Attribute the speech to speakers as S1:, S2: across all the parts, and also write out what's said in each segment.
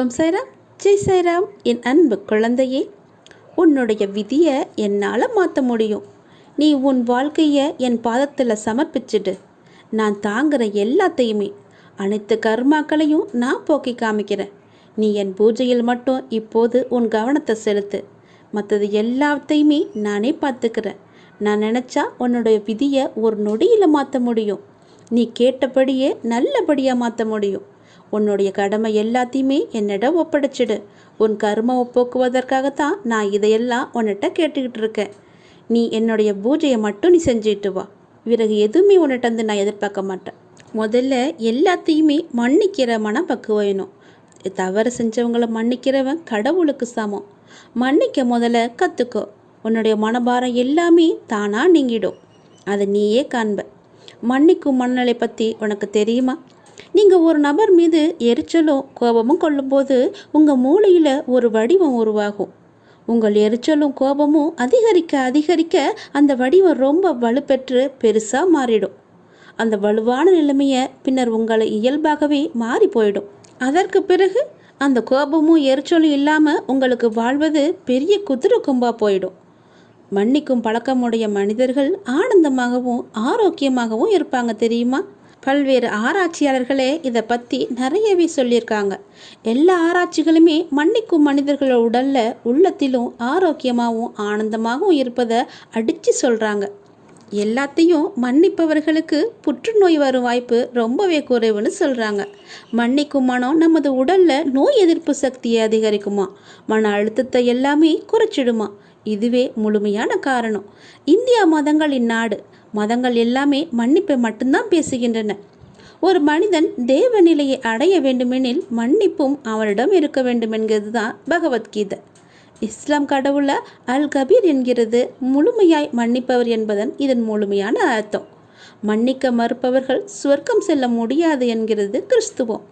S1: ஓம் சாய்ராம் ஜெய் சாய்ராம் என் அன்பு குழந்தையே. உன்னுடைய விதியை என்னால் மாற்ற முடியும். நீ உன் வாழ்க்கையை என் பாதத்தில் சமர்ப்பிச்சிடு. நான் தாங்குகிற எல்லாத்தையுமே அனைத்து கர்மாக்களையும் நான் போக்கி காமிக்கிறேன். நீ என் பூஜையில் மட்டும் இப்போது உன் கவனத்தை செலுத்து. மற்றது எல்லாத்தையுமே நானே பார்த்துக்கிறேன். நான் நினச்சா உன்னுடைய விதியை ஒரு நொடியில் மாற்ற முடியும். நீ கேட்டபடியே நல்லபடியாக மாற்ற முடியும். உன்னுடைய கடமை எல்லாத்தையுமே என்னிடம் ஒப்படைச்சிடு. உன் கர்ம போக்குவதற்காகத்தான் நான் இதையெல்லாம் உன்னிட்ட கேட்டுக்கிட்டு இருக்கேன். நீ என்னுடைய பூஜையை மட்டும் நீ செஞ்சுட்டு வா. பிறகு எதுவுமே உன்னிட்ட வந்து நான் எதிர்பார்க்க மாட்டேன். முதல்ல எல்லாத்தையுமே மன்னிக்கிற மனப்பக்குவம் வேணும். தவறு செஞ்சவங்களை மன்னிக்கிறவன் கடவுளுக்கு சமம். மன்னிக்க முதல்ல கற்றுக்கோ உன்னுடைய மனபாரம் எல்லாமே தானாக நீங்கிடும். அதை நீயே காண்ப. மன்னிக்கும் மனநிலை பற்றி உனக்கு தெரியுமா? நீங்கள் ஒரு நபர் மீது எரிச்சலும் கோபமும் கொள்ளும்போது உங்கள் மூளையில் ஒரு வடிவம் உருவாகும். உங்கள் எரிச்சலும் கோபமும் அதிகரிக்க அதிகரிக்க அந்த வடிவம் ரொம்ப வலுப்பெற்று பெருசாக மாறிடும். அந்த வலுவான நிலைமையை பின்னர் உங்களை இயல்பாகவே மாறி போயிடும். அதற்கு பிறகு அந்த கோபமும் எரிச்சலும் இல்லாமல் உங்களுக்கு வாழ்வது பெரிய குதிரை கும்பாக போயிடும். மன்னிக்கும் பழக்கமுடைய மனிதர்கள் ஆனந்தமாகவும் ஆரோக்கியமாகவும் இருப்பாங்க தெரியுமா? பல்வேறு ஆராய்ச்சியாளர்களே இதை பற்றி நிறையவே சொல்லியிருக்காங்க. எல்லா ஆராய்ச்சிகளுமே மன்னிக்கும் மனிதர்களோட உடலில் உள்ளத்திலும் ஆரோக்கியமாகவும் ஆனந்தமாகவும் இருப்பதை அடித்து சொல்கிறாங்க எல்லாத்தையும் மன்னிப்பவர்களுக்கு புற்றுநோய் வரும் வாய்ப்பு ரொம்பவே குறைவுன்னு சொல்கிறாங்க மன்னிக்கும் மனம் நமது உடலில் நோய் எதிர்ப்பு சக்தியை அதிகரிக்குமா? மன அழுத்தத்தை எல்லாமே குறைச்சிடுமா? இதுவே முழுமையான காரணம். இந்தியா மதங்களின் நாடு. மதங்கள் எல்லாமே மன்னிப்பை மட்டும்தான் பேசுகின்றன. ஒரு மனிதன் தேவ நிலையை அடைய வேண்டுமெனில் மன்னிப்பும் அவனிடம் இருக்க வேண்டும் என்கிறது தான் பகவத்கீதை. இஸ்லாம் கடவுள அல் கபீர் என்கிறது முழுமையாய் மன்னிப்பவர் என்பதன் இதன் முழுமையான அர்த்தம். மன்னிக்க மறுப்பவர்கள் சொர்க்கம் செல்ல முடியாது என்கிறது கிறிஸ்துவம்.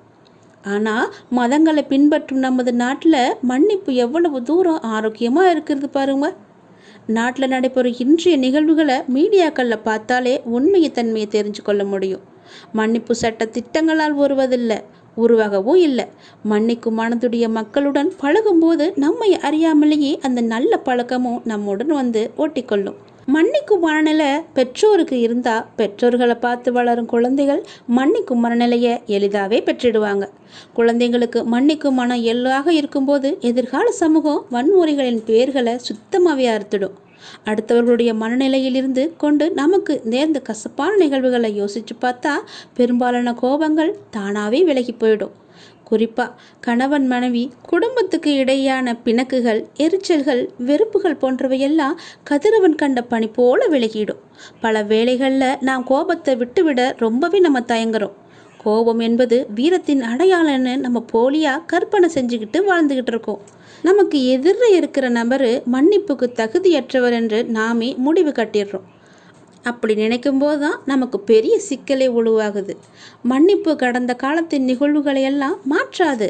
S1: ஆனால் மதங்களை பின்பற்றும் நமது நாட்டில் மன்னிப்பு எவ்வளவு தூரம் ஆரோக்கியமாக இருக்கிறது பாருங்கள் நாட்டில் நடைபெறும் இன்றைய நிகழ்வுகளை மீடியாக்களில் பார்த்தாலே உண்மையை தன்மையை தெரிஞ்சு கொள்ள முடியும். மன்னிப்பு சட்ட திட்டங்களால் வருவதில்லை உருவாகவும் இல்லை. மன்னிக்கும் மனதுடைய மக்களுடன் பழகும்போது நம்மை அறியாமலேயே அந்த நல்ல பழக்கமும் நம்முடன் வந்து ஓட்டிக்கொள்ளும். மன்னிக்கும் மனநிலை பெற்றோருக்கு இருந்தால் பெற்றோர்களை பார்த்து வளரும் குழந்தைகள் மன்னிக்கும் மனநிலையை எளிதாகவே பெற்றிடுவாங்க. குழந்தைங்களுக்கு மன்னிக்கும் மனம் எள்ளாக இருக்கும்போது எதிர்கால சமூகம் வன்முறைகளின் பெயர்களை சுத்தமாகவே அறுத்துடும். அடுத்தவர்களுடைய மனநிலையிலிருந்து கொண்டு நமக்கு நேர்ந்த கசப்பான நிகழ்வுகளை யோசித்து பார்த்தா பெரும்பாலான கோபங்கள் தானாகவே விலகி போயிடும். குறிப்பாக கணவன் மனைவி குடும்பத்துக்கு இடையான பிணக்குகள் எரிச்சல்கள் வெறுப்புகள் போன்றவையெல்லாம் கதிரவன் கண்ட பனி போல விலகிடும். பல வேளைகளில் நாம் கோபத்தை விட்டுவிட ரொம்பவே நம்ம தயங்குறோம். கோபம் என்பது வீரத்தின் அடையாளம்னு நம்ம போலியாக கற்பனை செஞ்சுக்கிட்டு வாழ்ந்துக்கிட்டு இருக்கோம். நமக்கு எதிரில் இருக்கிற நபர் மன்னிப்புக்கு தகுதியற்றவர் என்று நாமே முடிவு கட்டிடுறோம். அப்படி நினைக்கும் போது தான் நமக்கு பெரிய சிக்கலே உழுவாகுது மன்னிப்பு கடந்த காலத்தின் நிகழ்வுகளை எல்லாம் மாற்றாது.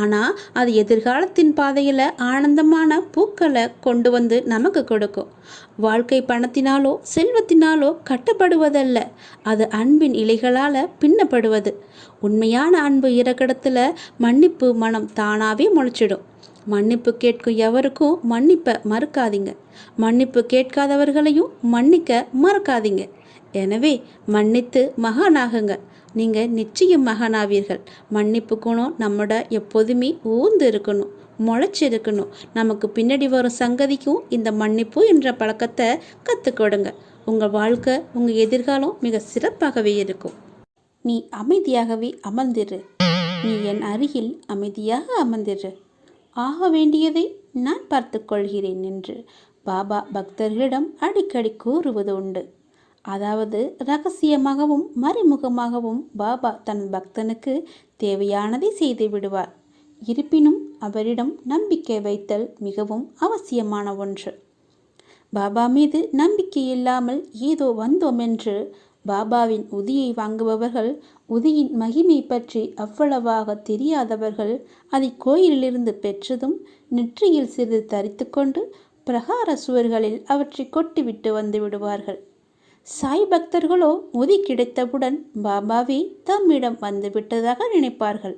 S1: ஆனால் அது எதிர்காலத்தின் பாதையில் ஆனந்தமான பூக்களை கொண்டு வந்து நமக்கு கொடுக்கும். வாழ்க்கை பணத்தினாலோ செல்வத்தினாலோ கட்டப்படுவதல்ல. அது அன்பின் இலைகளால் பின்னப்படுவது. உண்மையான அன்பு இறக்கிடத்தில் மன்னிப்பு மனம் தானாகவே முளைச்சிடும். மன்னிப்பு கேட்கும் எவருக்கும் மன்னிப்பை மறுக்காதீங்க. மன்னிப்பு கேட்காதவர்களையும் மன்னிக்க மறக்காதீங்க. எனவே மன்னித்து மகானாகுங்க. நீங்கள் நிச்சயம் மகானாவீர்கள். மன்னிப்பு குணம் நம்மட எப்போதுமே ஊர்ந்து இருக்கணும் முளைச்சி இருக்கணும் நமக்கு பின்னாடி வரும் சங்கதிக்கும் இந்த மன்னிப்பு என்ற பழக்கத்தை கற்றுக்கொடுங்க உங்கள் வாழ்க்கை உங்கள் எதிர்காலம் மிக சிறப்பாகவே இருக்கும். நீ அமைதியாகவே அமர்ந்திரு. நீ என் அருகில் அமைதியாக அமர்ந்திரு. ஆக வேண்டியதை நான் பார்த்து கொள்கிறேன் என்று பாபா பக்தர்களிடம் அடிக்கடி கூறுவது உண்டு. அதாவது ரகசியமாகவும் மறைமுகமாகவும் பாபா தன் பக்தனுக்கு தேவையானதை செய்து விடுவார். இருப்பினும் அவரிடம் நம்பிக்கை வைத்தல் மிகவும் அவசியமான ஒன்று. பாபா மீது நம்பிக்கை இல்லாமல் ஏதோ வந்தோம் என்று பாபாவின் உதியை வாங்குபவர்கள் உதியின் மகிமை பற்றி அவ்வளவாக தெரியாதவர்கள் அதை கோயிலிலிருந்து பெற்றதும் நெற்றியில் சிறிது தரித்து கொண்டு பிரகார சுவர்களில் அவற்றை கொட்டிவிட்டு வந்து விடுவார்கள். சாய் பக்தர்களோ உதி கிடைத்தவுடன் பாபாவே தம்மிடம் வந்து விட்டதாக நினைப்பார்கள்.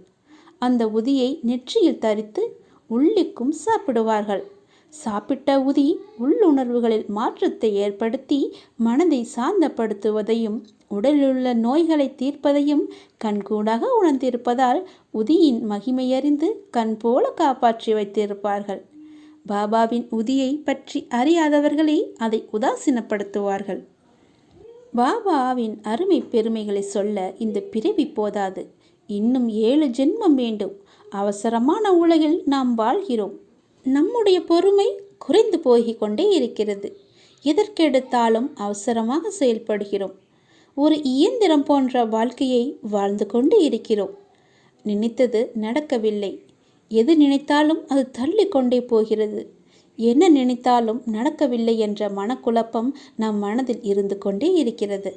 S1: அந்த உதியை நெற்றியில் தரித்து உள்ளிக்கும் சாப்பிடுவார்கள். சாப்பிட்ட உதி உள்ளுணர்வுகளில் மாற்றத்தை ஏற்படுத்தி மனதை சாந்தப்படுத்துவதையும் உடலிலுள்ள நோய்களை தீர்ப்பதையும் கண்கூடாக உணர்ந்திருப்பதால் உதியின் மகிமையறிந்து கண் போல காப்பாற்றி வைத்திருப்பார்கள். பாபாவின் உதியை பற்றி அறியாதவர்களே அதை உதாசீனப்படுத்துவார்கள். பாபாவின் அருமை பெருமைகளை சொல்ல இந்த பிறவி போதாது. இன்னும் ஏழு ஜென்மம் வேண்டும். அவசரமான உலகில் நாம் வாழ்கிறோம். நம்முடைய பொறுமை குறைந்து போகிக் கொண்டே இருக்கிறது. எதற்கெடுத்தாலும் அவசரமாக செயல்படுகிறோம். ஒரு இயந்திரம் போன்ற வாழ்க்கையை வாழ்ந்து கொண்டு இருக்கிறோம். நினைத்தது நடக்கவில்லை. எது நினைத்தாலும் அது தள்ளி கொண்டே போகிறது. என்ன நினைத்தாலும் நடக்கவில்லை என்ற மனக்குழப்பம் நம் மனதில் இருந்து கொண்டே இருக்கிறது.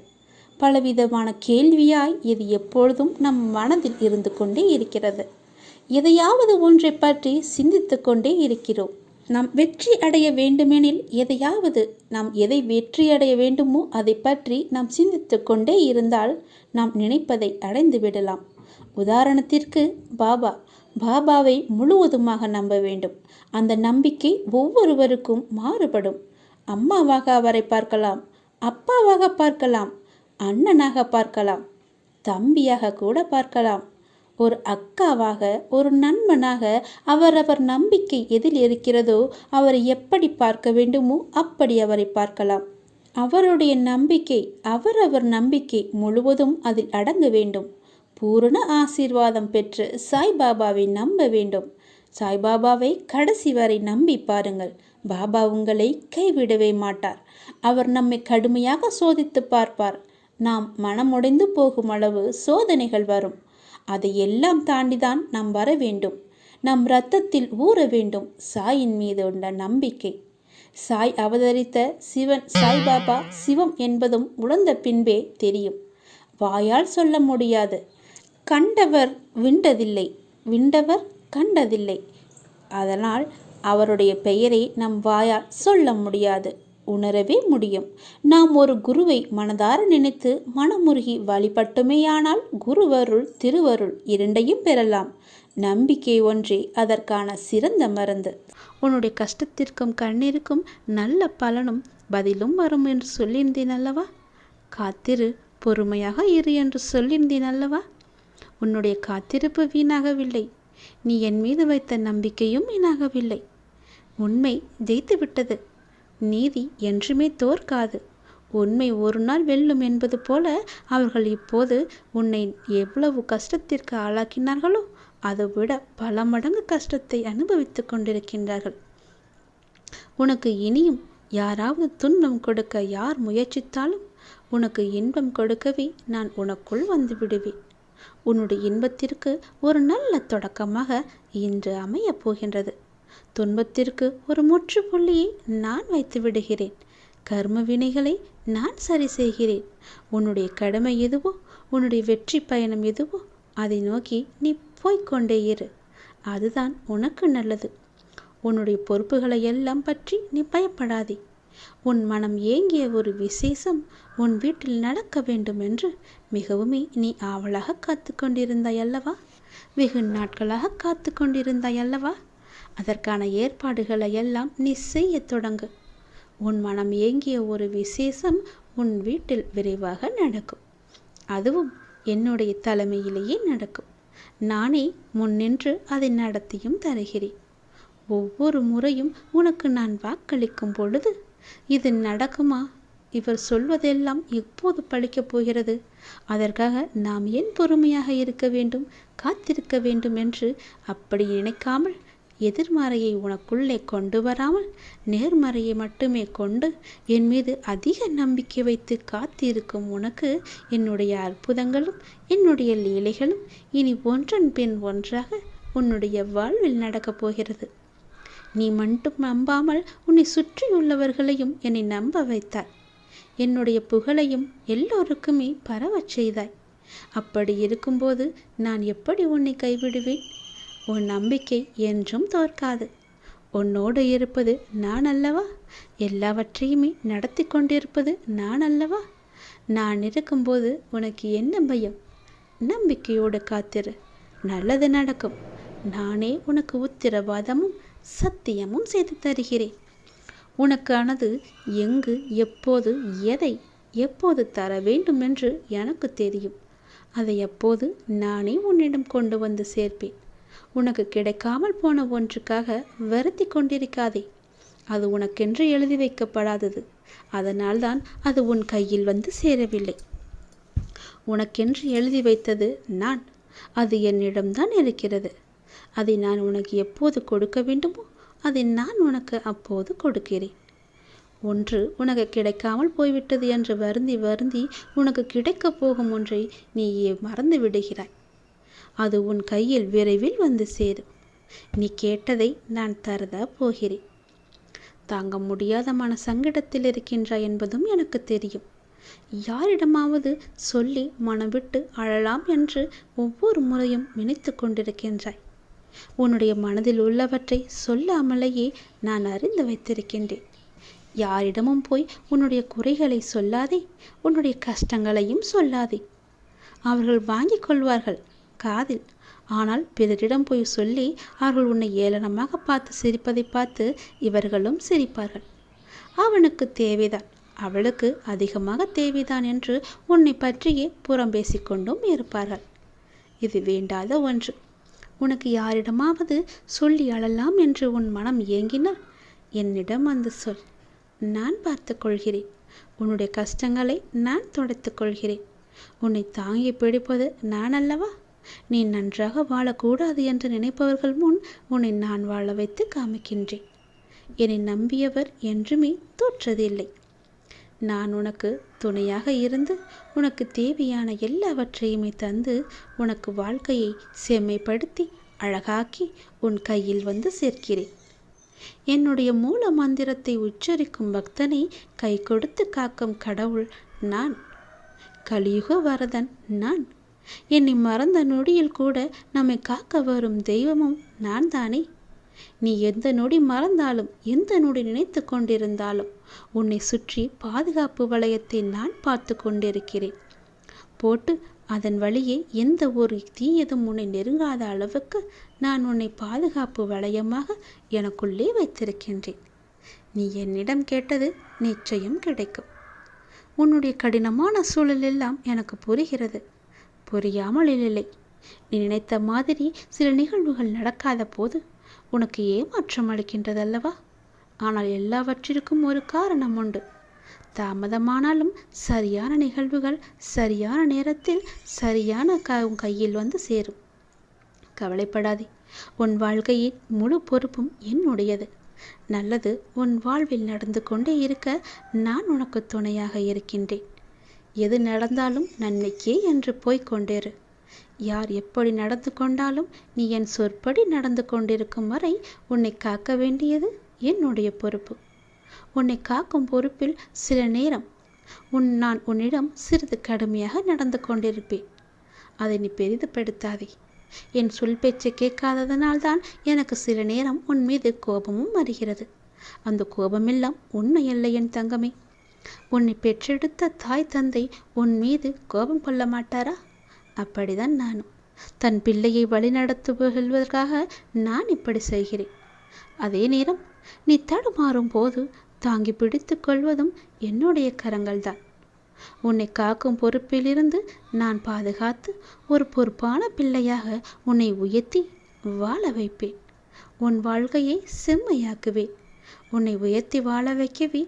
S1: பலவிதமான கேள்வியாய் இது எப்பொழுதும் நம் மனதில் இருந்து கொண்டே இருக்கிறது. எதையாவது ஒன்றை பற்றி சிந்தித்து கொண்டே இருக்கிறோம். நாம் வெற்றி அடைய வேண்டுமெனில் எதையாவது நாம் எதை வெற்றி அடைய வேண்டுமோ அதை பற்றி நாம் சிந்தித்து கொண்டே இருந்தால் நாம் நினைப்பதை அடைந்து விடலாம். உதாரணத்திற்கு பாபா. பாபாவை முழுவதுமாக நம்ப வேண்டும். அந்த நம்பிக்கை ஒவ்வொருவருக்கும் மாறுபடும். அம்மாவாக அவரை பார்க்கலாம் அப்பாவாக பார்க்கலாம் அண்ணனாக பார்க்கலாம் தம்பியாக கூட பார்க்கலாம். ஒரு அக்காவாக ஒரு நண்பனாக அவரவர் நம்பிக்கை எதில் இருக்கிறதோ அவரை எப்படி பார்க்க வேண்டுமோ அப்படி அவரை பார்க்கலாம். அவருடைய நம்பிக்கை அவரவர் நம்பிக்கை முழுவதும் அதில் அடங்க வேண்டும். பூரண ஆசீர்வாதம் பெற்று சாய்பாபாவை நம்ப வேண்டும். சாய்பாபாவை கடைசி வரை நம்பி பாருங்கள். பாபா உங்களை கைவிடவே மாட்டார். அவர் நம்மை கடுமையாக சோதித்து பார்ப்பார். நாம் மனமுடைந்து போகும் அளவு சோதனைகள் வரும். அதை எல்லாம் தாண்டிதான் நாம் வர வேண்டும். நம் இரத்தத்தில் ஊற வேண்டும். சாயின் மீது உள்ள நம்பிக்கை. சாய் அவதரித்த சிவன் சாய்பாபா சிவம் என்பதும் உணர்ந்த பின்பே தெரியும். வாயால் சொல்ல முடியாது. கண்டவர் விண்டதில்லை. விண்டவர் கண்டதில்லை. அதனால் அவருடைய பெயரை நம் வாயால் சொல்ல முடியாது. உணரவே முடியும். நாம் ஒரு குருவை மனதார நினைத்து மனமுருகி வழிபட்டுமேயானால் குருவருள் திருவருள் இரண்டையும் பெறலாம். நம்பிக்கை ஒன்றே அதற்கான சிறந்த மருந்து. உன்னுடைய கஷ்டத்திற்கும் கண்ணீருக்கும் நல்ல பலனும் பதிலும் வரும் என்று சொல்லியிருந்தேன் அல்லவா? காத்திரு பொறுமையாக இரு என்று சொல்லியிருந்தேன் அல்லவா? உன்னுடைய காத்திருப்பு வீணாகவில்லை. நீ என் மீது வைத்த நம்பிக்கையும் வீணாகவில்லை. உண்மை ஜெயித்து விட்டது நீதி என்றுமே தோற்காது. உண்மை ஒரு நாள் வெல்லும் என்பது போல அவர்கள் இப்போது உன்னை எவ்வளவு கஷ்டத்திற்கு ஆளாக்கினார்களோ அதைவிட பல மடங்கு கஷ்டத்தை அனுபவித்துக் கொண்டிருக்கின்றார்கள். உனக்கு இனியும் யாராவது துன்பம் கொடுக்க யார் முயற்சித்தாலும் உனக்கு இன்பம் கொடுக்கவே நான் உனக்குள் வந்து விடுவேன். உன்னுடைய இன்பத்திற்கு ஒரு நல்ல தொடக்கமாக இன்று அமையப் போகின்றது. துன்பத்திற்கு ஒரு முற்றுப்புள்ளியை நான் வைத்து விடுகிறேன். கர்ம வினைகளை நான் சரி செய்கிறேன். உன்னுடைய கடமை எதுவோ உன்னுடைய வெற்றி பயணம் எதுவோ அதை நோக்கி நீ போய்கொண்டே இரு. அதுதான் உனக்கு நல்லது. உன்னுடைய பொறுப்புகளை எல்லாம் பற்றி நீ பயப்படாதே. உன் மனம் ஏங்கிய ஒரு விசேஷம் உன் வீட்டில் நடக்க வேண்டும் என்று மிகவுமே நீ ஆவலாக காத்து கொண்டிருந்தாய் அல்லவா? வெகு நாட்களாக காத்து கொண்டிருந்தாய் அல்லவா? அதற்கான ஏற்பாடுகளை எல்லாம் நீ செய்ய தொடங்கு. உன் மனம் ஏங்கிய ஒரு விசேஷம் உன் வீட்டில் விரைவாக நடக்கும். அதுவும் என்னுடைய தலைமையிலேயே நடக்கும். நானே முன்னின்று அதை நடத்தியும் தருகிறேன். ஒவ்வொரு முறையும் உனக்கு நான் வாக்களிக்கும் பொழுது இது நடக்குமா? இவர் சொல்வதெல்லாம் எப்போது பழிக்கப் போகிறது? அதற்காக நாம் ஏன் பொறுமையாக இருக்க வேண்டும் காத்திருக்க வேண்டும் என்று அப்படி நினைக்காமல் எதிர்மறையை உனக்குள்ளே கொண்டு வராமல் நேர்மறையை மட்டுமே கொண்டு என் மீது அதிக நம்பிக்கை வைத்து காத்திருக்கும் உனக்கு என்னுடைய அற்புதங்களும் என்னுடைய லீலைகளும் இனி ஒன்றன் பின் ஒன்றாக உன்னுடைய வாழ்வில் நடக்கப் போகிறது. நீ மட்டும் நம்பாமல் உன்னை சுற்றியுள்ளவர்களையும் என்னை நம்ப வைத்தாய். என்னுடைய புகழையும் எல்லோருக்குமே பரவச் செய்தாய். அப்படி இருக்கும்போது நான் எப்படி உன்னை கைவிடுவேன்? உன் நம்பிக்கை என்றும் தோற்காது. உன்னோடு இருப்பது நான் அல்லவா? எல்லாவற்றையுமே நடத்தி கொண்டிருப்பது நான் அல்லவா? நான் இருக்கும்போது உனக்கு என்ன பயம்? நம்பிக்கையோடு காத்திரு. நல்லது நடக்கும். நானே உனக்கு உத்திரவாதமும் சத்தியமும் செய்து தருகிறேன். உனக்கானது எங்கு எப்போது எதை எப்போது தர வேண்டும் என்று எனக்கு தெரியும். அதை எப்போது நானே உன்னிடம் கொண்டு வந்து சேர்ப்பேன். உனக்கு கிடைக்காமல் போன ஒன்றுக்காக வருத்தி கொண்டிருக்காதே. அது உனக்கென்று எழுதி வைக்கப்படாதது. அதனால்தான் அது உன் கையில் வந்து சேரவில்லை. உனக்கென்று எழுதி வைத்தது நான். அது என்னிடம்தான் இருக்கிறது. அதை நான் உனக்கு எப்போது கொடுக்க வேண்டுமோ அதை நான் உனக்கு அப்போது கொடுக்கிறேன். ஒன்று உனக்கு கிடைக்காமல் போய்விட்டது என்று வருந்தி வருந்தி உனக்கு கிடைக்கப் போகும் ஒன்றை நீயே மறந்து விடுகிறாய். அது உன் கையில் விரைவில் வந்து சேரும். நீ கேட்டதை நான் தரதா போகிறேன். தாங்க முடியாத மன சங்கடத்தில் இருக்கின்றாய் என்பதும் எனக்கு தெரியும். யாரிடமாவது சொல்லி மனம் விட்டு அழலாம் என்று ஒவ்வொரு முறையும் நினைத்து கொண்டிருக்கின்றாய். உன்னுடைய மனதில் உள்ளவற்றை சொல்லாமலேயே நான் அறிந்து வைத்திருக்கின்றேன். யாரிடமும் போய் உன்னுடைய குறைகளை சொல்லாதே உன்னுடைய கஷ்டங்களையும் சொல்லாதே. அவர்கள் வாங்கிக் கொள்வார்கள் காதில் ஆனால் பிறரிடம் போய் சொல்லி அவர்கள் உன்னை ஏளனமாக பார்த்து சிரிப்பதை பார்த்து இவர்களும் சிரிப்பார்கள். அவனுக்கு தேவைதான். அவளுக்கு அதிகமாக தேவைதான் என்று உன்னை பற்றியே புறம் பேசிக்கொண்டும் இருப்பார்கள். இது வேண்டாத ஒன்று. உனக்கு யாரிடமாவது சொல்லி அழலாம் என்று உன் மனம் ஏங்கினால் என்னிடம் வந்து சொல். நான் பார்த்து கொள்கிறேன். உன்னுடைய கஷ்டங்களை நான் துடைத்துக் கொள்கிறேன். உன்னை தாங்கி பிடிப்பது நான் அல்லவா? நீ நன்றாக வாழக்கூடாது என்று நினைப்பவர்கள் முன் உன்னை நான் வாழ வைத்து காமிக்கின்றேன். என்னை நம்பியவர் என்றுமே தோற்றதில்லை. நான் உனக்கு துணையாக இருந்து உனக்கு தேவையான எல்லாவற்றையுமே தந்து உனக்கு வாழ்க்கையை செம்மைப்படுத்தி அழகாக்கி உன் கையில் வந்து சேர்க்கிறேன். என்னுடைய மூல மந்திரத்தை உச்சரிக்கும் பக்தனை கை கொடுத்து காக்கும் கடவுள் நான். கலியுக வரதன் நான். என்னை மறந்த நொடியில் கூட நம்மை காக்க வரும் தெய்வமும் நான் தானே? நீ எந்த நொடி மறந்தாலும் எந்த நொடி நினைத்து கொண்டிருந்தாலும் உன்னை சுற்றி பாதுகாப்பு வளையத்தை நான் பார்த்து கொண்டிருக்கிறேன். போட்டு அதன் வழியே எந்த ஒரு தீயதும் உன்னை நெருங்காத அளவுக்கு நான் உன்னை பாதுகாப்பு வளையமாக எனக்குள்ளே வைத்திருக்கின்றேன். நீ என்னிடம் கேட்டது நிச்சயம் கிடைக்கும். உன்னுடைய கடினமான சூழல் எல்லாம் எனக்கு புரிகிறது. புரியாமல் இல்லை நீ நினைத்த மாதிரி சில நிகழ்வுகள் நடக்காத போது உனக்கு ஏமாற்றம் அளிக்கின்றதல்லவா? ஆனால் எல்லாவற்றிற்கும் ஒரு காரணம் உண்டு. தாமதமானாலும் சரியான நிகழ்வுகள் சரியான நேரத்தில் சரியான க உன் கையில் வந்து சேரும். கவலைப்படாதே. உன் வாழ்க்கையின் முழு பொறுப்பும் என்னுடையது. நல்லது உன் வாழ்வில் நடந்து கொண்டே இருக்க நான் உனக்கு துணையாக இருக்கின்றேன். எது நடந்தாலும் நன்மைக்கே என்று போய்க் கொண்டிரு யார் எப்படி நடந்து கொண்டாலும் நீ என் சொற்படி நடந்து கொண்டிருக்கும் வரை உன்னை காக்க வேண்டியது என்னுடைய பொறுப்பு. உன்னை காக்கும் பொறுப்பில் சில நேரம் உன் நான் உன்னிடம் சிறிது கடுமையாக நடந்து கொண்டிருப்பேன். அதை நீ பெரிதுபடுத்தாதே. என் சொல் பேச்சு கேட்காததனால்தான் எனக்கு சில நேரம் உன் மீது கோபமும் வருகிறது. அந்த கோபமெல்லாம் உண்மை அல்ல என் தங்கமே. உன்னை பெற்றெடுத்த தாய் தந்தை உன் மீது கோபம் கொள்ள மாட்டாரா? அப்படிதான் நானும். தன் பிள்ளையை வழிநடத்துவதற்காக நான் இப்படி செய்கிறேன். அதே நேரம் நீ தடுமாறும் போது தாங்கி பிடித்து கொள்வதும் என்னுடைய கரங்கள்தான். உன்னை காக்கும் பொறுப்பிலிருந்து நான் பாதுகாத்து ஒரு பொறுப்பான பிள்ளையாக உன்னை உயர்த்தி வாழ வைப்பேன். உன் வாழ்க்கையை செம்மையாக்குவேன். உன்னை உயர்த்தி வாழ வைக்கவே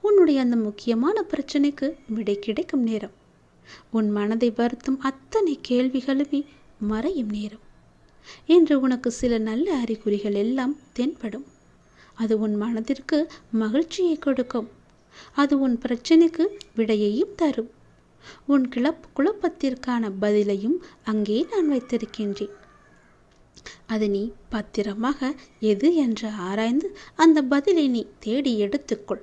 S1: உன்னுடைய அந்த முக்கியமான பிரச்சனைக்கு விடை கிடைக்கும் நேரம். உன் மனதை வருத்தும் அத்தனை கேள்விகளுமே மறையும் நேரம். என்று உனக்கு சில நல்ல அறிகுறிகள் எல்லாம் தென்படும். அது உன் மனதிற்கு மகிழ்ச்சியை கொடுக்கும். அது உன் பிரச்சனைக்கு விடையையும் தரும். உன் கிளப் குழப்பத்திற்கான பதிலையும் அங்கே நான் வைத்திருக்கின்றேன். அது நீ பத்திரமாக எது என்று ஆராய்ந்து அந்த பதிலை நீ தேடி எடுத்துக்கொள்.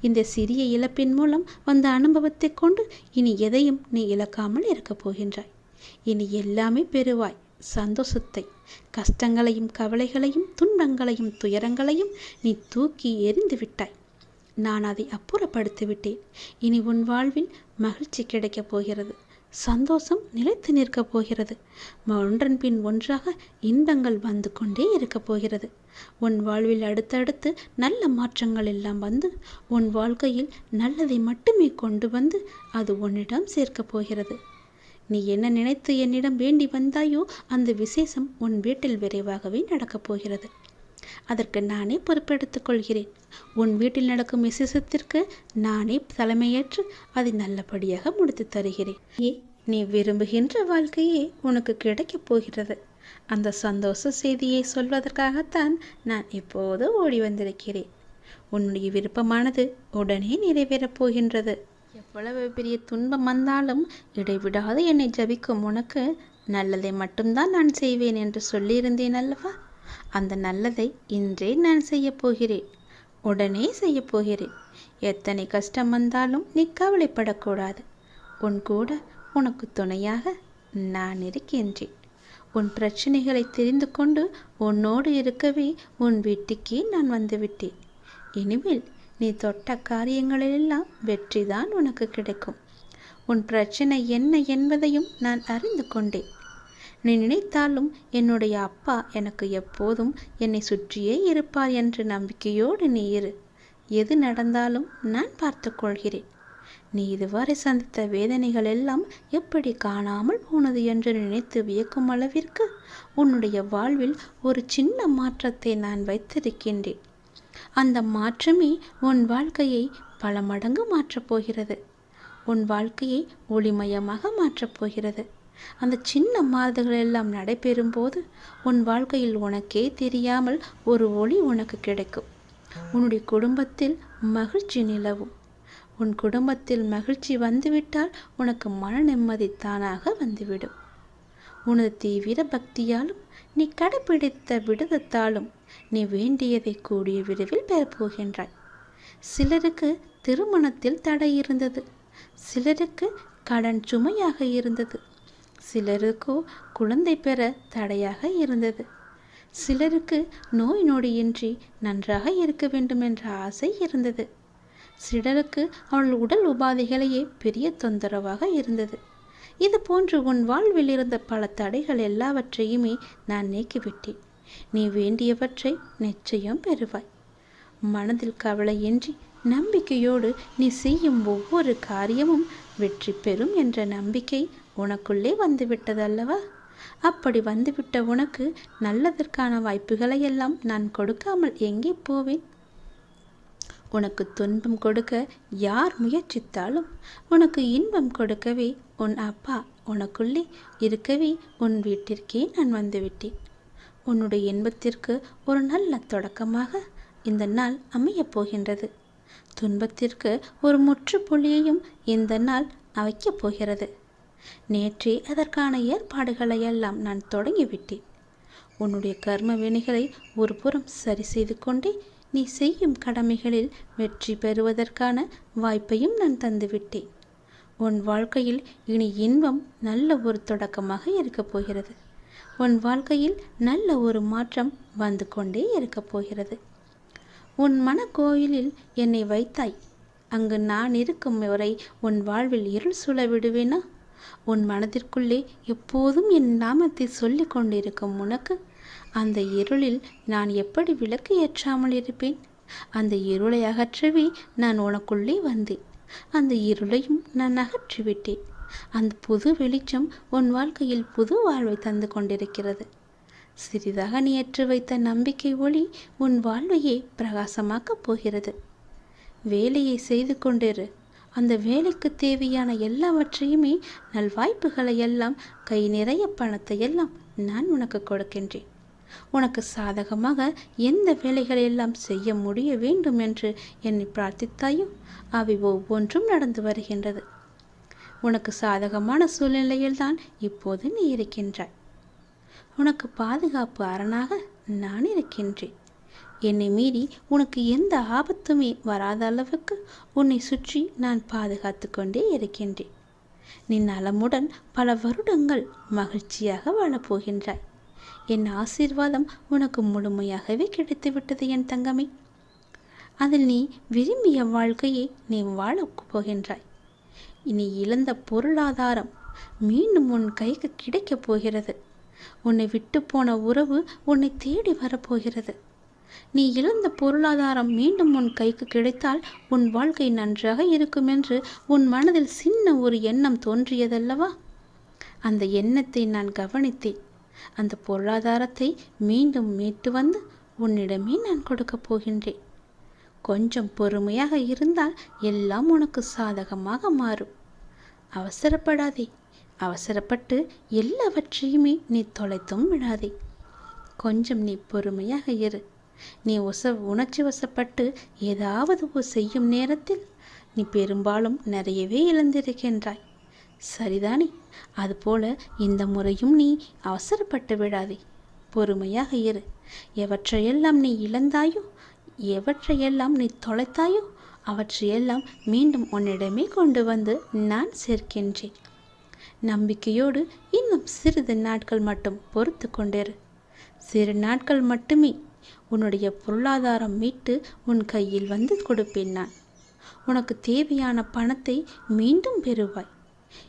S1: இந்த சிறிய இழப்பின் மூலம் வந்த அனுபவத்தை கொண்டு இனி எதையும் நீ இழக்காமல் இருக்கப் போகின்றாய். இனி எல்லாமே பெறுவாய். சந்தோஷத்தை கஷ்டங்களையும் கவலைகளையும் துன்பங்களையும் துயரங்களையும் நீ தூக்கி எறிந்து விட்டாய். நான் அதை அப்புறப்படுத்தி விட்டேன் இனி உன் வாழ்வில் மகிழ்ச்சி கிடைக்கப் போகிறது. சந்தோஷம் நிலைத்து நிற்கப் போகிறது. ஒன்றன் பின் ஒன்றாக இன்பங்கள் வந்து கொண்டே இருக்கப் போகிறது. உன் வாழ்வில் அடுத்தடுத்து நல்ல மாற்றங்கள் எல்லாம் வந்து உன் வாழ்க்கையில் நல்லதை மட்டுமே கொண்டு வந்து அது உன்னிடம் சேர்க்கப் போகிறது. நீ என்ன நினைத்து என்னிடம் வேண்டி வந்தாயோ அந்த விசேஷம் உன் வீட்டில் விரைவாகவே நடக்கப் போகிறது. அதற்கு நானே பொறுப்பெடுத்துக் கொள்கிறேன். உன் வீட்டில் நடக்கும் விசேஷத்திற்கு நானே தலைமையேற்று அதை நல்லபடியாக முடித்து தருகிறேன். நீ விரும்புகின்ற வாழ்க்கையே உனக்கு கிடைக்கப் போகிறது. அந்த சந்தோஷ செய்தியை சொல்வதற்காகத்தான் நான் இப்போது ஓடி வந்திருக்கிறேன். உன்னுடைய விருப்பமானது உடனே நிறைவேறப் போகின்றது. எவ்வளவு பெரிய துன்பம் வந்தாலும் இடைவிடாது என்னை ஜபிக்கும் உனக்கு. நல்லதை மட்டும்தான் நான் செய்வேன் என்று சொல்லியிருந்தேன் அல்லவா? அந்த நல்லதை இன்றே நான் செய்யப் போகிறேன். உடனே செய்யப் போகிறேன். எத்தனை கஷ்டம் வந்தாலும் நீ கவலைப்படக்கூடாது. உன் கூட உனக்கு துணையாக நான் இருக்கின்றேன். உன் பிரச்சனைகளை தெரிந்து கொண்டு உன்னோடு இருக்கவே உன் வீட்டுக்கே நான் வந்துவிட்டேன். இனிமேல் நீ தொட்ட காரியங்களிலெல்லாம் வெற்றிதான் உனக்கு கிடைக்கும். உன் பிரச்சனை என்ன என்பதையும் நான் அறிந்து கொண்டேன். நீ நினைத்தாலும் என்னுடைய அப்பா எனக்கு எப்போதும் என்னை சுற்றியே இருப்பார் என்ற நம்பிக்கையோடு நீ இரு. எது நடந்தாலும் நான் பார்த்துக்கொள்கிறேன் நீ இதுவரை சந்தித்த வேதனைகள் எல்லாம் எப்படி காணாமல் போனது என்று நினைத்து வியக்கும் அளவிற்கு உன்னுடைய வாழ்வில் ஒரு சின்ன மாற்றத்தை நான் வைத்திருக்கின்றேன். அந்த மாற்றமே உன் வாழ்க்கையை பல மடங்கு மாற்றப் போகிறது. உன் வாழ்க்கையை ஒளிமயமாக மாற்றப் போகிறது. அந்த சின்ன மாறுதல்கள் எல்லாம் நடைபெறும்போது உன் வாழ்க்கையில் உனக்கே தெரியாமல் ஒரு ஒளி உனக்கு கிடைக்கும். உன்னுடைய குடும்பத்தில் மகிழ்ச்சி நிலவும். உன் குடும்பத்தில் மகிழ்ச்சி வந்துவிட்டால் உனக்கு மன நிம்மதி தானாக வந்துவிடும். உனது தீவிர பக்தியாலும் நீ கடைபிடித்த விடுதத்தாலும் நீ வேண்டியதை கூடிய விரைவில் பெறப்போகின்றாய் சிலருக்கு திருமணத்தில் தடை இருந்தது. சிலருக்கு கடன் சுமையாக இருந்தது. சிலருக்கோ குழந்தை பெற தடையாக இருந்தது. சிலருக்கு நோய் நொடியின்றி நன்றாக இருக்க வேண்டும் என்ற ஆசை இருந்தது. சிலருக்கு அவள் உடல் உபாதைகளையே பெரிய தொந்தரவாக இருந்தது. இது போன்று உன் வாழ்வில் இருந்த பல தடைகள் எல்லாவற்றையுமே நான் நீக்கிவிட்டேன். நீ வேண்டியவற்றை நிச்சயம் பெறுவாய். மனதில் கவலையின்றி நம்பிக்கையோடு நீ செய்யும் ஒவ்வொரு காரியமும் வெற்றி பெறும் என்ற நம்பிக்கை உனக்குள்ளே வந்துவிட்டதல்லவா? அப்படி வந்துவிட்ட உனக்கு நல்லதற்கான வாய்ப்புகளை எல்லாம் நான் கொடுக்காமல் எங்கே போவேன்? உனக்கு துன்பம் கொடுக்க யார் முயற்சித்தாலும் உனக்கு இன்பம் கொடுக்கவே உன் அப்பா உனக்குள்ளே இருக்கவே உன் வீட்டிற்கே நான் வந்துவிட்டேன். உன்னுடைய இன்பத்திற்கு ஒரு நல்ல தொடக்கமாக இந்த நாள் அமையப் போகின்றது. துன்பத்திற்கு ஒரு முற்றுப்புள்ளியையும் இந்த நாள் அமைக்கப் போகிறது. நேற்றே அதற்கான ஏற்பாடுகளை எல்லாம் நான் தொடங்கிவிட்டேன். உன்னுடைய கர்ம வினைகளை ஒரு புறம் சரி செய்து கொண்டே நீ செய்யும் கடமைகளில் வெற்றி பெறுவதற்கான வாய்ப்பையும் நான் தந்துவிட்டேன். உன் வாழ்க்கையில் இனி இன்பம் நல்ல ஒரு தொடக்கமாக இருக்கப் போகிறது. உன் வாழ்க்கையில் நல்ல ஒரு மாற்றம் வந்து கொண்டே இருக்கப் போகிறது. உன் மனக்கோயிலில் என்னை வைத்தாய். அங்கு நான் இருக்கும் வரை உன் வாழ்வில் இருள் சூழ விடுவேனா? உன் மனதிற்குள்ளே எப்போதும் என் நாமத்தை சொல்லிக் கொண்டிருக்கும் உனக்கு அந்த இருளில் நான் எப்படி விளக்கு ஏற்றாமல் இருப்பேன்? அந்த இருளை அகற்றவே நான் உனக்குள்ளே வந்தேன். அந்த இருளையும் நான் அகற்றிவிட்டேன். அந்த புது வெளிச்சம் உன் வாழ்க்கையில் புது வாழ்வை தந்து கொண்டிருக்கிறது. சிறிதாக நீ வைத்த நம்பிக்கை ஒளி உன் வாழ்வையே பிரகாசமாக்கப் போகிறது. வேலையை செய்து கொண்டிரு. அந்த வேலைக்கு தேவையான எல்லாவற்றையுமே நல்வாய்ப்புகளை எல்லாம் கை நிறைய பணத்தை எல்லாம் நான் உனக்கு கொடுக்கின்றேன். உனக்கு சாதகமாக எந்த வேலைகளை எல்லாம் செய்ய முடிய வேண்டும் என்று என்னை பிரார்த்தித்தாயோ அவை ஒவ்வொன்றும் நடந்து வருகின்றது. உனக்கு சாதகமான சூழ்நிலையில்தான் இப்போது நீ இருக்கின்றாய். உனக்கு பாதுகாப்பு அரணாக நான் இருக்கின்றேன். என்னை மீறி உனக்கு எந்த ஆபத்துமே வராத அளவுக்கு உன்னை சுற்றி நான் பாதுகாத்து கொண்டே இருக்கின்றேன். நீ நலமுடன் பல வருடங்கள் மகிழ்ச்சியாக வாழப்போகின்றாய் என் ஆசீர்வாதம் உனக்கு முழுமையாகவே கிடைத்துவிட்டது என் தங்கமே. அதில் நீ விரும்பிய வாழ்க்கையை நீ வாழப் போகின்றாய். இனி இழந்த பொருளாதாரம் மீண்டும் உன் கைக்கு கிடைக்கப் போகிறது. உன்னை விட்டு போன உறவு உன்னை தேடி வரப்போகிறது நீ இழந்த பொருளாதாரம் மீண்டும் உன் கைக்கு கிடைத்தால் உன் வாழ்க்கை நன்றாக இருக்கும் என்று உன் மனதில் சின்ன ஒரு எண்ணம் தோன்றியதல்லவா? அந்த எண்ணத்தை நான் கவனித்தேன். அந்த பொருளாதாரத்தை மீண்டும் மீட்டு வந்து உன்னிடமே நான் கொடுக்கப் போகின்றேன். கொஞ்சம் பொறுமையாக இருந்தால் எல்லாம் உனக்கு சாதகமாக மாறும். அவசரப்படாதே. அவசரப்பட்டு எல்லாவற்றையுமே நீ தொலைத்தும் விடாதே. கொஞ்சம் நீ பொறுமையாக இரு. நீ உச உணர்ச்சி வசப்பட்டு ஏதாவது செய்யும் நேரத்தில் நீ பெரும்பாலும் நிறையவே இழந்திருக்கின்றாய். சரிதானே? அதுபோல இந்த முறையும் நீ அவசரப்பட்டு விடாதே. பொறுமையாக இரு. எவற்றையெல்லாம் நீ இழந்தாயோ எவற்றையெல்லாம் நீ தொலைத்தாயோ அவற்றையெல்லாம் மீண்டும் உன்னிடமே கொண்டு வந்து நான் சேர்க்கின்றேன். நம்பிக்கையோடு இன்னும் சிறிது நாட்கள் மட்டும் பொறுத்து கொண்டிரு. சிறு நாட்கள் மட்டுமே உன்னுடைய பொருளாதாரம் மீட்டு உன் கையில் வந்து கொடுப்பேன் நான். உனக்கு தேவையான பணத்தை மீண்டும் பெறுவாய்.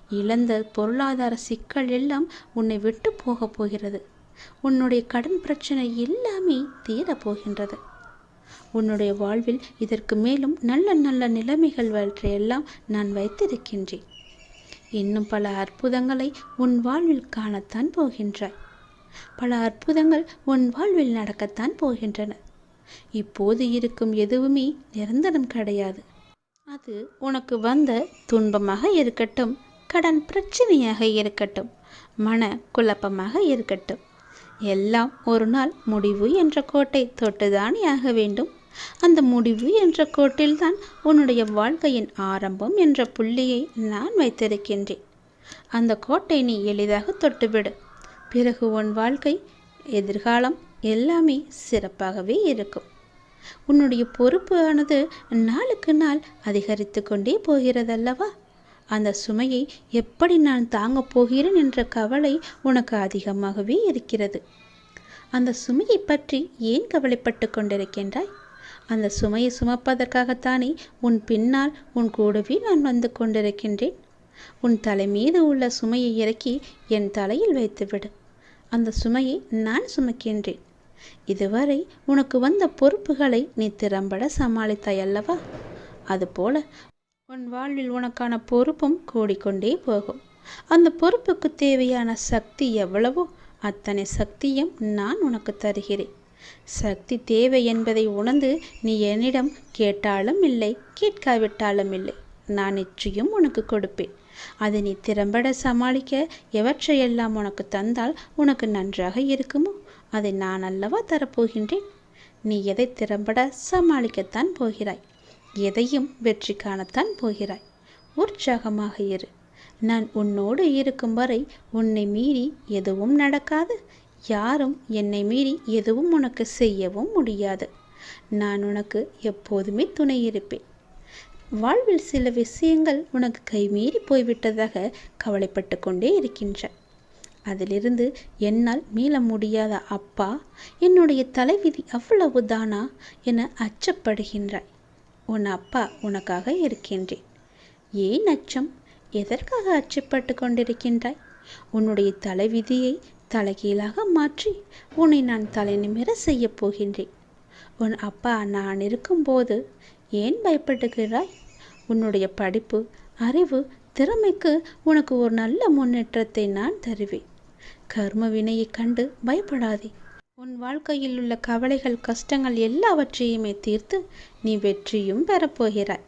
S1: இழந்த பொருளாதார சிக்கல் எல்லாம் உன்னை விட்டு போகப் போகிறது. உன்னுடைய கடன் பிரச்சனை எல்லாமே தீரப் போகின்றது. உன்னுடைய வாழ்வில் இதற்கு மேலும் நல்ல நல்ல நிலைமைகள் வற்றையெல்லாம் நான் வைத்திருக்கின்றேன். இன்னும் பல அற்புதங்களை உன் வாழ்வில் காணத்தான் போகின்றாய். பல அற்புதங்கள் உன் வாழ்வில் நடக்கத்தான் போகின்றன. இப்போது இருக்கும் எதுவுமே நிரந்தரம் கிடையாது. அது உனக்கு வந்த துன்பமாக இருக்கட்டும். கடன் பிரச்சனையாக இருக்கட்டும் மன குழப்பமாக இருக்கட்டும். எல்லாம் ஒரு நாள் முடிவு என்ற கோட்டை தொட்டுதானே ஆக வேண்டும். அந்த முடிவு என்ற கோட்டில்தான் உன்னுடைய வாழ்க்கையின் ஆரம்பம் என்ற புள்ளியை நான் வைத்திருக்கின்றேன். அந்த கோட்டை நீ எளிதாக தொட்டுவிடு. பிறகு உன் வாழ்க்கை எதிர்காலம் எல்லாமே சிறப்பாகவே இருக்கும். உன்னுடைய பொறுப்பு ஆனது நாளுக்கு நாள் அதிகரித்து கொண்டே போகிறதல்லவா? அந்த சுமையை எப்படி நான் தாங்கப் போகிறேன் என்ற கவலை உனக்கு அதிகமாகவே இருக்கிறது. அந்த சுமையை பற்றி ஏன் கவலைப்பட்டு கொண்டிருக்கின்றாய்? அந்த சுமையை சுமப்பதற்காகத்தானே உன் பின்னால் உன் கூடவே நான் வந்து கொண்டிருக்கின்றேன். உன் தலை மீது உள்ள சுமையை இறக்கி என் தலையில் வைத்துவிடு. அந்த சுமையை நான் சுமக்கின்றேன். இதுவரை உனக்கு வந்த பொறுப்புகளை நீ திறம்பட சமாளித்தாய் அல்லவா அதுபோல உன் வாழ்வில் உனக்கான பொறுப்பும் கூடிக்கொண்டே போகும். அந்த பொறுப்புக்கு தேவையான சக்தி எவ்வளவோ அத்தனை சக்தியும் நான் உனக்கு தருகிறேன். சக்தி தேவை என்பதை உணர்ந்து நீ என்னிடம் கேட்டாலும் இல்லை கேட்காவிட்டாலும் இல்லை. நான் நிச்சயம் உனக்கு கொடுப்பேன். அதை நீ திறம்பட சமாளிக்க எவற்றையெல்லாம் உனக்கு தந்தால் உனக்கு நன்றாக இருக்குமோ அதை நான் அல்லவா தரப்போகின்றேன்? நீ எதை திறம்பட சமாளிக்கத்தான் போகிறாய். எதையும் வெற்றி காணத்தான் போகிறாய். உற்சாகமாக இரு. நான் உன்னோடு இருக்கும் வரை உன்னை மீறி எதுவும் நடக்காது. யாரும் என்னை மீறி எதுவும் உனக்கு செய்யவும் முடியாது. நான் உனக்கு எப்போதுமே துணை இருப்பேன். வாழ்வில் சில விஷயங்கள் உனக்கு கைமீறி போய்விட்டதாக கவலைப்பட்டு கொண்டே இருக்கின்ற அதிலிருந்து என்னால் மீள முடியாத அப்பா என்னுடைய தலைவிதி அவ்வளவுதானா என அச்சப்படுகின்றாய். உன் அப்பா உனக்காக இருக்கின்றேன். ஏன் அச்சம் எதற்காக அச்சப்பட்டு கொண்டிருக்கின்றாய்? உன்னுடைய தலைவிதியை தலைகீழாக மாற்றி உன்னை நான் தலை நிமிர செய்யப் போகின்றேன். உன் அப்பா நான் இருக்கும்போது ஏன் பயப்படுகிறாய்? உன்னுடைய படிப்பு அறிவு திறமைக்கு உனக்கு ஒரு நல்ல முன்னேற்றத்தை நான் தருவேன். கர்ம வினையைக் கண்டு பயப்படாதே. உன் வாழ்க்கையில் உள்ள கவலைகள் கஷ்டங்கள் எல்லாவற்றையுமே தீர்த்து நீ வெற்றியும் பெறப்போகிறாய்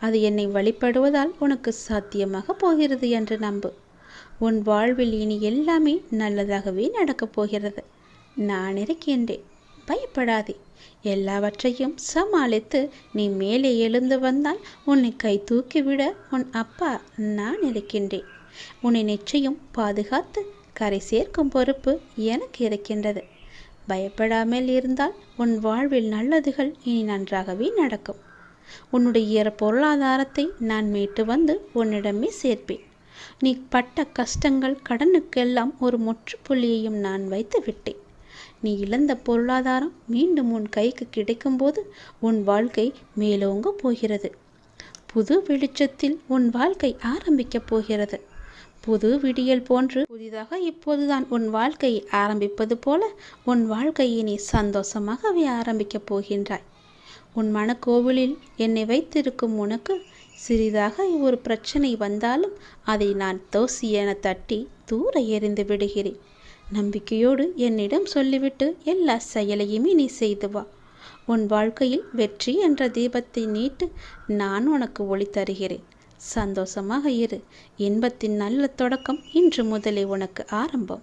S1: அது என்னை வழிபடுவதால் உனக்கு சாத்தியமாக போகிறது என்று நம்பு. உன் வாழ்வில் இனி எல்லாமே நல்லதாகவே நடக்கப் போகிறது. நான் இருக்கின்றேன். பயப்படாதே. எல்லாவற்றையும் சமாளித்து நீ மேலே எழுந்து வந்தால் உன்னை கை தூக்கிவிட உன் அப்பா நான் இருக்கின்றேன். உன்னை நிச்சயம் பாதுகாத்து கரை சேர்க்கும் பொறுப்பு எனக்கு இருக்கின்றது. பயப்படாமல் இருந்தால் உன் வாழ்வில் நல்லதுகள் இனி நன்றாகவே நடக்கும். உன்னுடைய பொருளாதாரத்தை நான் மீட்டு வந்து உன்னிடமே சேர்ப்பேன். நீ பட்ட கஷ்டங்கள் கடனுக்கெல்லாம் ஒரு முற்றுப்புள்ளியையும் நான் வைத்து விட்டேன். நீ இழந்த பொருளாதாரம் மீண்டும் உன் கைக்கு கிடைக்கும்போது உன் வாழ்க்கை மேலோங்க போகிறது. புது வெளிச்சத்தில் உன் வாழ்க்கை ஆரம்பிக்கப் போகிறது. புது விடியல் போன்று புதிதாக இப்போதுதான் உன் வாழ்க்கையை ஆரம்பிப்பது போல உன் வாழ்க்கையை நீ சந்தோஷமாகவே ஆரம்பிக்கப் போகின்றாய். உன் மனக்கோவிலில் என்னை வைத்திருக்கும் உனக்கு சிறிதாக ஒரு பிரச்சனை வந்தாலும் அதை நான் தோசி என தட்டி தூர எறிந்து விடுகிறேன். நம்பிக்கையோடு என்னிடம் சொல்லிவிட்டு எல்லா செயலையுமே நீ செய்து வா. உன் வாழ்க்கையில் வெற்றி என்ற தீபத்தை நீட்டு நான் உனக்கு ஒளி தருகிறேன் சந்தோஷமாக இரு. இன்பத்தின் நல்ல தொடக்கம் இன்று முதலே உனக்கு ஆரம்பம்.